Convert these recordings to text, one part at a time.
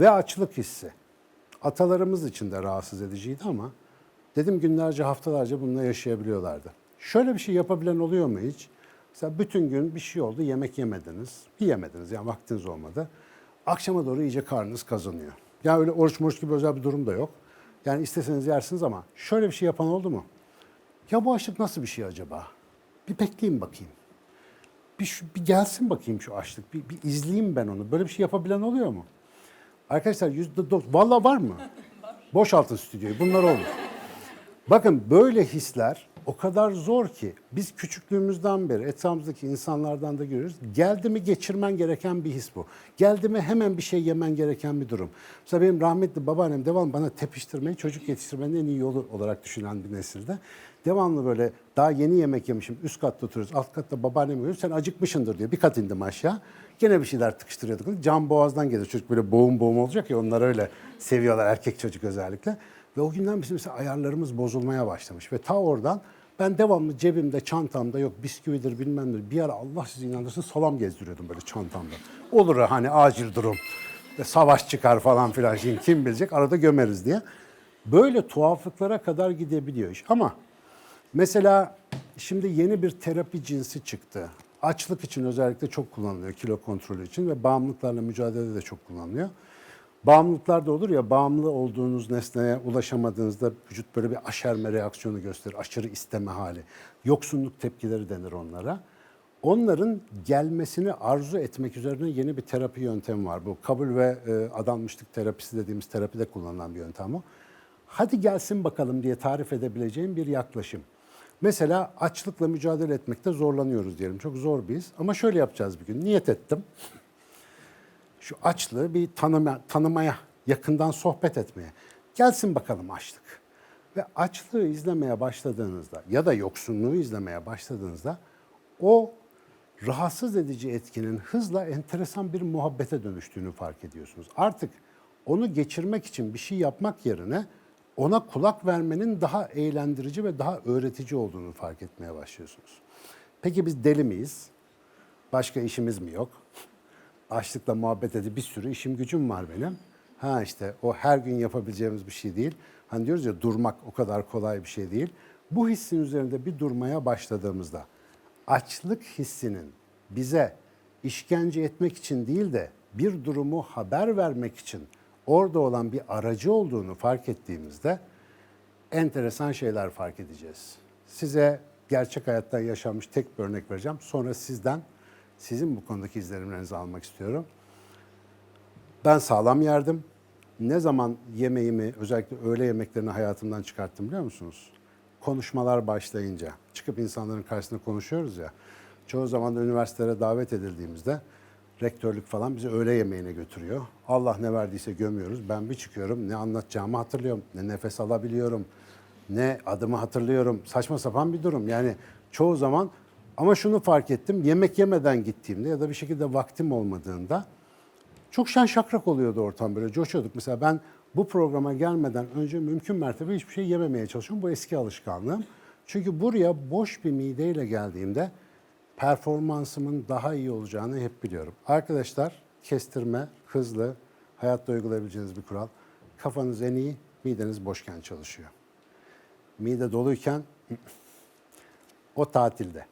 Ve açlık hissi. Atalarımız için de rahatsız ediciydi ama dedim günlerce haftalarca bununla yaşayabiliyorlardı. Şöyle bir şey yapabilen oluyor mu hiç? Mesela bütün gün bir şey oldu yemek yemediniz. Yemediniz yani vaktiniz olmadı. Akşama doğru iyice karnınız kazanıyor. Yani öyle oruç moruç gibi özel bir durum da yok. Yani isteseniz yersiniz ama şöyle bir şey yapan oldu mu? Ya bu açlık nasıl bir şey acaba? Bir bekleyeyim bakayım. Bir, şu, bir gelsin bakayım şu açlık. Bir, bir izleyeyim ben onu. Böyle bir şey yapabilen oluyor mu? Arkadaşlar yüzde doksan, valla var mı? Boşaltın stüdyoyu, bunlar olur. Bakın böyle hisler o kadar zor ki biz küçüklüğümüzden beri etrafımızdaki insanlardan da görüyoruz. Geldi mi geçirmen gereken bir his bu. Geldi mi hemen bir şey yemen gereken bir durum. Mesela benim rahmetli babaannem devamlı bana tepiştirmeyi çocuk yetiştirmenin en iyi yolu olarak düşünen bir nesilde. Devamlı böyle daha yeni yemek yemişim üst katta oturuyoruz alt katta babaannem görüyor sen acıkmışındır diyor. Bir kat indim aşağı gene bir şeyler tıkıştırıyorduk. Can boğazdan gelir çocuk böyle boğum boğum olacak ya onlar öyle seviyorlar erkek çocuk özellikle. Ve o günden bizim mesela ayarlarımız bozulmaya başlamış. Ve ta oradan ben devamlı cebimde, çantamda yok bisküvidir bilmem ne. Bir ara Allah sizi inandırsın salam gezdiriyordum böyle çantamda. Olur ha, hani acil durum. İşte savaş çıkar falan filan şimdi kim bilecek arada gömeriz diye. Böyle tuhaflıklara kadar gidebiliyor iş. Ama mesela şimdi yeni bir terapi cinsi çıktı. Açlık için özellikle çok kullanılıyor kilo kontrolü için ve bağımlılıklarla mücadelede de çok kullanılıyor. Bağımlılıklar da olur ya bağımlı olduğunuz nesneye ulaşamadığınızda vücut böyle bir aşerme reaksiyonu gösterir. Aşırı isteme hali. Yoksunluk tepkileri denir onlara. Onların gelmesini arzu etmek üzerine yeni bir terapi yöntemi var. Bu kabul ve e, adanmışlık terapisi dediğimiz terapide kullanılan bir yöntem o. Hadi gelsin bakalım diye tarif edebileceğim bir yaklaşım. Mesela açlıkla mücadele etmekte zorlanıyoruz diyelim. Çok zor his. Ama şöyle yapacağız bir gün. Niyet ettim şu açlığı bir tanıma, tanımaya, yakından sohbet etmeye. Gelsin bakalım açlık. Ve açlığı izlemeye başladığınızda ya da yoksunluğu izlemeye başladığınızda o rahatsız edici etkinin hızla enteresan bir muhabbete dönüştüğünü fark ediyorsunuz. Artık onu geçirmek için bir şey yapmak yerine ona kulak vermenin daha eğlendirici ve daha öğretici olduğunu fark etmeye başlıyorsunuz. Peki biz deli miyiz? Başka işimiz mi yok? açlıkla muhabbet edip bir sürü işim gücüm var benim. Ha işte o her gün yapabileceğimiz bir şey değil. Hani diyoruz ya durmak o kadar kolay bir şey değil. Bu hissin üzerinde bir durmaya başladığımızda açlık hissinin bize işkence etmek için değil de bir durumu haber vermek için orada olan bir aracı olduğunu fark ettiğimizde enteresan şeyler fark edeceğiz. Size gerçek hayattan yaşanmış tek bir örnek vereceğim. Sonra sizden sizin bu konudaki izlenimlerinizi almak istiyorum. Ben sağlam yerdim. Ne zaman yemeğimi, özellikle öğle yemeklerini hayatımdan çıkarttım biliyor musunuz? Konuşmalar başlayınca. Çıkıp insanların karşısında konuşuyoruz ya. Çoğu zaman üniversitelere davet edildiğimizde rektörlük falan bizi öğle yemeğine götürüyor. Allah ne verdiyse gömüyoruz. Ben bir çıkıyorum ne anlatacağımı hatırlıyorum, ne nefes alabiliyorum, ne adımı hatırlıyorum. Saçma sapan bir durum. Yani çoğu zaman ama şunu fark ettim. Yemek yemeden gittiğimde ya da bir şekilde vaktim olmadığında çok şen şakrak oluyordu ortam böyle coşuyorduk. Mesela ben bu programa gelmeden önce mümkün mertebe hiçbir şey yememeye çalışıyorum. Bu eski alışkanlığım. Çünkü buraya boş bir mideyle geldiğimde performansımın daha iyi olacağını hep biliyorum. Arkadaşlar kestirme, hızlı, hayatta uygulayabileceğiniz bir kural. Kafanız en iyi, mideniz boşken çalışıyor. Mide doluyken o tatilde.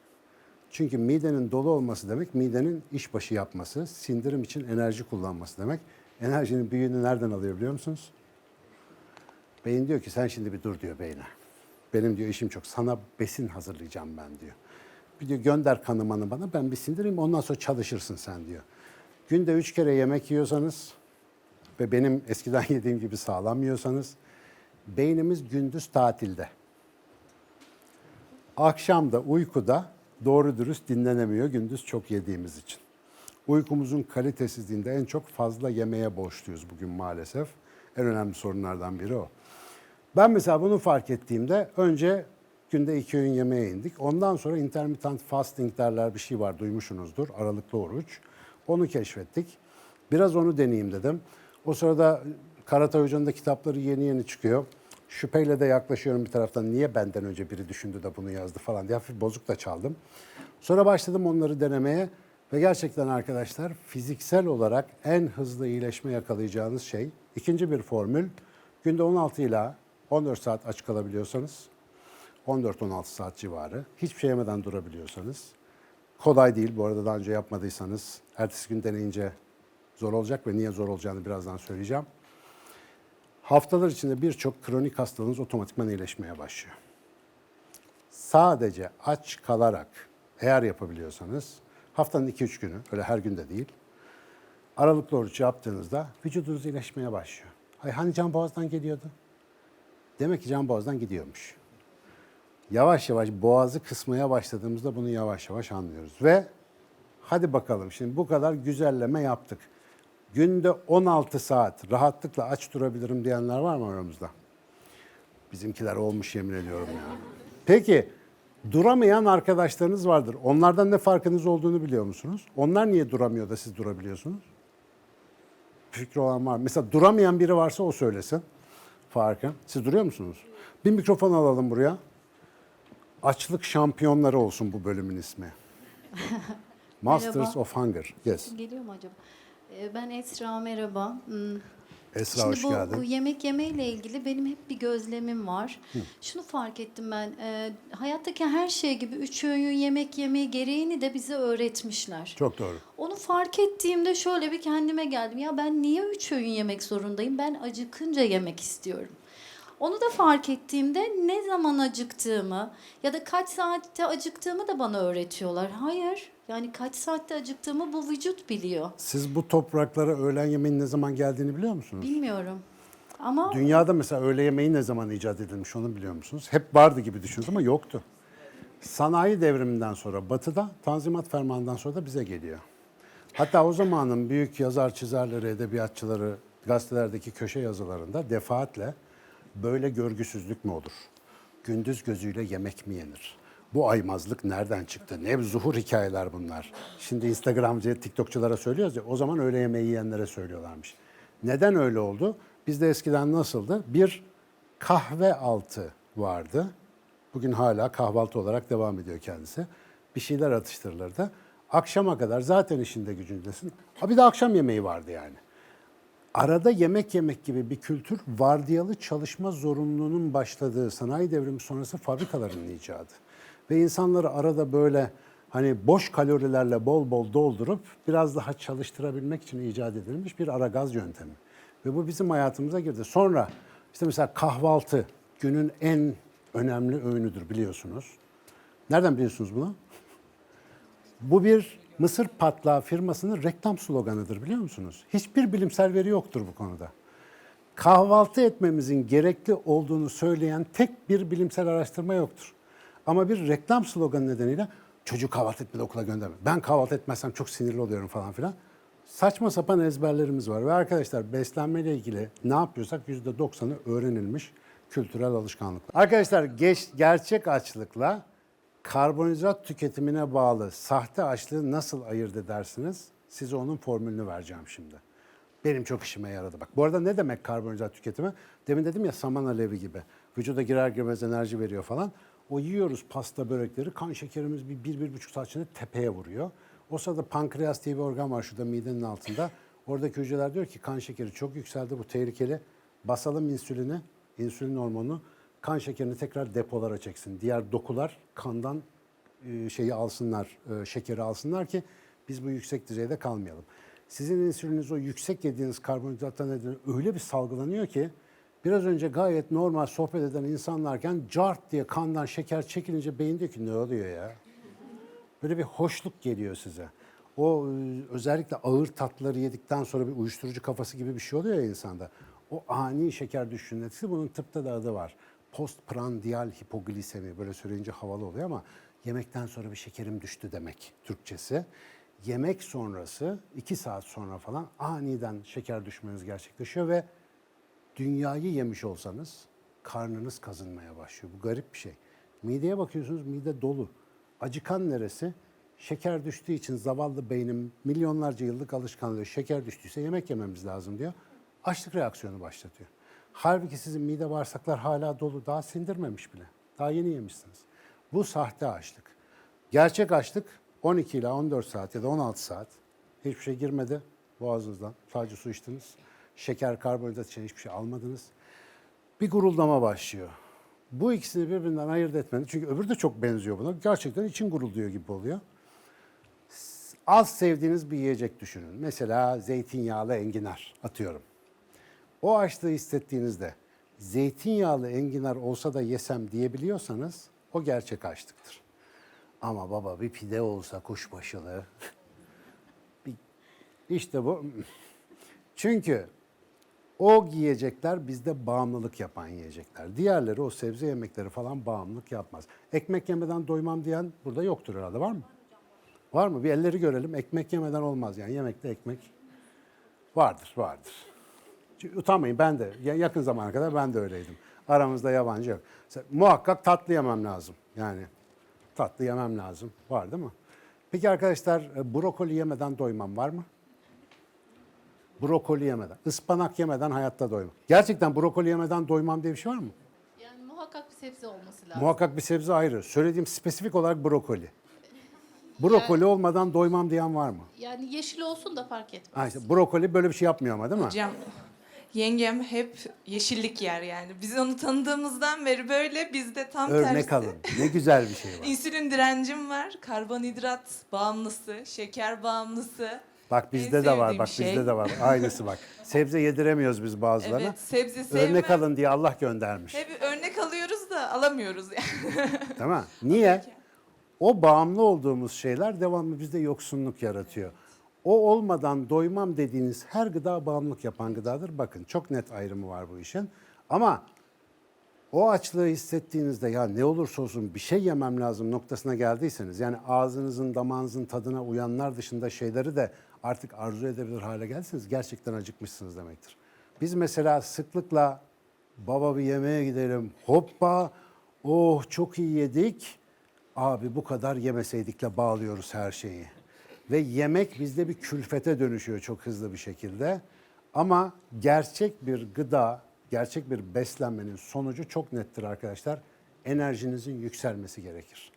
Çünkü midenin dolu olması demek midenin işbaşı yapması, sindirim için enerji kullanması demek. Enerjinin büyüğünü nereden alıyor biliyor musunuz? Beyin diyor ki sen şimdi bir dur diyor beyne. Benim diyor işim çok. Sana besin hazırlayacağım ben diyor. Bir diyor gönder kanımanı bana ben bir sindireyim ondan sonra çalışırsın sen diyor. Günde üç kere yemek yiyorsanız ve benim eskiden yediğim gibi sağlam yiyorsanız beynimiz gündüz tatilde. Akşam da uykuda doğru dürüst dinlenemiyor gündüz çok yediğimiz için. Uykumuzun kalitesizliğinde en çok fazla yemeğe borçluyuz bugün maalesef. En önemli sorunlardan biri o. Ben mesela bunu fark ettiğimde önce günde iki öğün yemeğe indik. Ondan sonra intermittent fasting derler bir şey var duymuşsunuzdur. Aralıklı oruç. Onu keşfettik. Biraz onu deneyeyim dedim. O sırada Karatay Hoca'nın da kitapları yeni yeni çıkıyor. Şüpheyle de yaklaşıyorum bir taraftan. Niye benden önce biri düşündü de bunu yazdı falan diye hafif bozuk da çaldım. Sonra başladım onları denemeye Ve gerçekten arkadaşlar fiziksel olarak en hızlı iyileşme yakalayacağınız şey ikinci bir formül. Günde 16 ila 14 saat aç kalabiliyorsanız 14-16 saat civarı hiçbir şey yemeden durabiliyorsanız kolay değil bu arada daha önce yapmadıysanız ertesi gün deneyince zor olacak ve niye zor olacağını birazdan söyleyeceğim. Haftalar içinde birçok kronik hastalığınız otomatikman iyileşmeye başlıyor. Sadece aç kalarak eğer yapabiliyorsanız haftanın 2-3 günü, öyle her günde değil, aralıklı oruç yaptığınızda vücudunuz iyileşmeye başlıyor. Ay hani can boğazdan geliyordu? Demek ki can boğazdan gidiyormuş. Yavaş yavaş boğazı kısmaya başladığımızda bunu yavaş yavaş anlıyoruz. Ve hadi bakalım şimdi bu kadar güzelleme yaptık. Günde 16 saat rahatlıkla aç durabilirim diyenler var mı aramızda? Bizimkiler olmuş yemin ediyorum ya. Peki duramayan arkadaşlarınız vardır. Onlardan ne farkınız olduğunu biliyor musunuz? Onlar niye duramıyor da siz durabiliyorsunuz? Fikri olan var. Mesela duramayan biri varsa o söylesin. Farkı. Siz duruyor musunuz? Bir mikrofon alalım buraya. Açlık şampiyonları olsun bu bölümün ismi. Masters Merhaba. of Hunger. Yes. Geliyor mu acaba? Ee, Ben Esra merhaba. Hmm, Esra Şimdi hoş bu, geldin. bu yemek yemeyle ilgili benim hep bir gözlemim var. Şunu fark ettim ben. e, hayattaki her şey gibi üç öğün yemek yemeyi gereğini de bize öğretmişler. Çok doğru. Onu fark ettiğimde şöyle bir kendime geldim. Ya ben niye üç öğün yemek zorundayım? Ben acıkınca yemek istiyorum. Onu da fark ettiğimde ne zaman acıktığımı ya da kaç saatte acıktığımı da bana öğretiyorlar. Hayır. Yani kaç saatte acıktığımı bu vücut biliyor. Siz bu topraklara öğlen yemeğin ne zaman geldiğini biliyor musunuz? Bilmiyorum. Ama Dünyada mesela öğle yemeği ne zaman icat edilmiş onu biliyor musunuz? Hep vardı gibi düşünüyoruz ama yoktu. Sanayi devriminden sonra batıda, Tanzimat Fermanı'ndan sonra da bize geliyor. Hatta o zamanın büyük yazar çizerleri, edebiyatçıları gazetelerdeki köşe yazılarında defaatle böyle görgüsüzlük mü olur? Gündüz gözüyle yemek mi yenir? Bu aymazlık nereden çıktı? Ne zuhur hikayeler bunlar. Şimdi Instagramcı, TikTokçulara söylüyoruz ya o zaman öğle yemeği yiyenlere söylüyorlarmış. Neden öyle oldu? Bizde eskiden nasıldı? Bir kahve altı vardı. Bugün hala kahvaltı olarak devam ediyor kendisi. Bir şeyler atıştırılırdı. Akşama kadar zaten işinde gücündesin. Ha bir de akşam yemeği vardı yani. Arada yemek yemek gibi bir kültür vardiyalı çalışma zorunluluğunun başladığı sanayi devrimi sonrası fabrikaların icadı. Ve insanları arada böyle hani boş kalorilerle bol bol doldurup biraz daha çalıştırabilmek için icat edilmiş bir ara gaz yöntemi. Ve bu bizim hayatımıza girdi. Sonra işte mesela kahvaltı günün en önemli öğünüdür biliyorsunuz. Nereden biliyorsunuz bunu? Bu bir mısır patlağı firmasının reklam sloganıdır biliyor musunuz? Hiçbir bilimsel veri yoktur bu konuda. Kahvaltı etmemizin gerekli olduğunu söyleyen tek bir bilimsel araştırma yoktur. Ama bir reklam sloganı nedeniyle çocuk kahvaltı etmeden okula gönderme. Ben kahvaltı etmezsem çok sinirli oluyorum falan filan. Saçma sapan ezberlerimiz var. Ve arkadaşlar beslenmeyle ilgili ne yapıyorsak %90'ı öğrenilmiş kültürel alışkanlıklar. Arkadaşlar geç, gerçek açlıkla karbonhidrat tüketimine bağlı sahte açlığı nasıl ayırt edersiniz? Size onun formülünü vereceğim şimdi. Benim çok işime yaradı. Bak bu arada ne demek karbonhidrat tüketimi? Demin dedim ya saman alevi gibi. Vücuda girer girmez enerji veriyor falan. O yiyoruz pasta börekleri. Kan şekerimiz bir, bir, bir buçuk saat içinde tepeye vuruyor. O sırada pankreas diye bir organ var şurada midenin altında. Oradaki hücreler diyor ki kan şekeri çok yükseldi bu tehlikeli. Basalım insülini, insülin hormonu kan şekerini tekrar depolara çeksin. Diğer dokular kandan e, şeyi alsınlar, e, şekeri alsınlar ki biz bu yüksek düzeyde kalmayalım. Sizin insüliniz o yüksek yediğiniz karbonhidratlar nedeniyle öyle bir salgılanıyor ki biraz önce gayet normal sohbet eden insanlarken cart diye kandan şeker çekilince beyin diyor ki ne oluyor ya? Böyle bir hoşluk geliyor size. O e, özellikle ağır tatları yedikten sonra bir uyuşturucu kafası gibi bir şey oluyor ya insanda. O ani şeker düşüşünün etkisi bunun tıpta da adı var. Postprandial hipoglisemi böyle söyleyince havalı oluyor ama yemekten sonra bir şekerim düştü demek Türkçesi. Yemek sonrası iki saat sonra falan aniden şeker düşmeniz gerçekleşiyor ve dünyayı yemiş olsanız karnınız kazınmaya başlıyor. Bu garip bir şey. Mideye bakıyorsunuz mide dolu. Acıkan neresi? Şeker düştüğü için zavallı beynim milyonlarca yıllık alışkanlığı şeker düştüyse yemek yememiz lazım diyor. Açlık reaksiyonu başlatıyor. Halbuki sizin mide bağırsaklar hala dolu. Daha sindirmemiş bile. Daha yeni yemişsiniz. Bu sahte açlık. Gerçek açlık 12 ila 14 saat ya da 16 saat hiçbir şey girmedi boğazınızdan. Sadece su içtiniz. Şeker, karbonhidrat için hiçbir şey almadınız. Bir guruldama başlıyor. Bu ikisini birbirinden ayırt etmeniz, çünkü öbürü de çok benziyor buna. Gerçekten için gurulduyor gibi oluyor. Az sevdiğiniz bir yiyecek düşünün. Mesela zeytinyağlı enginar atıyorum. O açlığı hissettiğinizde zeytinyağlı enginar olsa da yesem diyebiliyorsanız o gerçek açlıktır. Ama baba bir pide olsa kuşbaşılı. işte bu. Çünkü o yiyecekler bizde bağımlılık yapan yiyecekler. Diğerleri o sebze yemekleri falan bağımlılık yapmaz. Ekmek yemeden doymam diyen burada yoktur herhalde var mı? Var mı? Bir elleri görelim. Ekmek yemeden olmaz yani. Yemekte ekmek vardır, vardır. Utanmayın ben de ya- yakın zamana kadar ben de öyleydim. Aramızda yabancı yok. Muhakkak tatlı yemem lazım. Yani tatlı yemem lazım. Var değil mi? Peki arkadaşlar e, brokoli yemeden doymam var mı? Brokoli yemeden, ıspanak yemeden hayatta doymam. Gerçekten brokoli yemeden doymam diye bir şey var mı? Yani muhakkak bir sebze olması lazım. Muhakkak bir sebze ayrı. Söylediğim spesifik olarak brokoli. Brokoli olmadan doymam diyen var mı? Yani yeşil olsun da fark etmez. Ha işte brokoli böyle bir şey yapmıyor ama değil mi? Hocam yengem hep yeşillik yer yani. Biz onu tanıdığımızdan beri böyle bizde tam Örnek tersi. alın. Ne güzel bir şey var. İnsülin direncim var, karbonhidrat bağımlısı, şeker bağımlısı. Bak bizde En de var, bak şey. bizde de var. Aynısı bak. Sebze yediremiyoruz biz bazılarına. Evet, sebze sevme. Örnek alın diye Allah göndermiş. Hep örnek alıyoruz da alamıyoruz yani. Mi? Niye? O bağımlı olduğumuz şeyler devamlı bizde yoksunluk yaratıyor. O olmadan doymam dediğiniz her gıda bağımlılık yapan gıdadır. Bakın çok net ayrımı var bu işin. Ama o açlığı hissettiğinizde ya ne olursa olsun bir şey yemem lazım noktasına geldiyseniz yani ağzınızın damağınızın tadına uyanlar dışında şeyleri de artık arzu edebilir hale geldiyseniz gerçekten acıkmışsınız demektir. Biz mesela sıklıkla baba bir yemeğe gidelim hoppa oh çok iyi yedik abi bu kadar yemeseydikle bağlıyoruz her şeyi. Ve yemek bizde bir külfete dönüşüyor çok hızlı bir şekilde. Ama gerçek bir gıda, gerçek bir beslenmenin sonucu çok nettir arkadaşlar. Enerjinizin yükselmesi gerekir.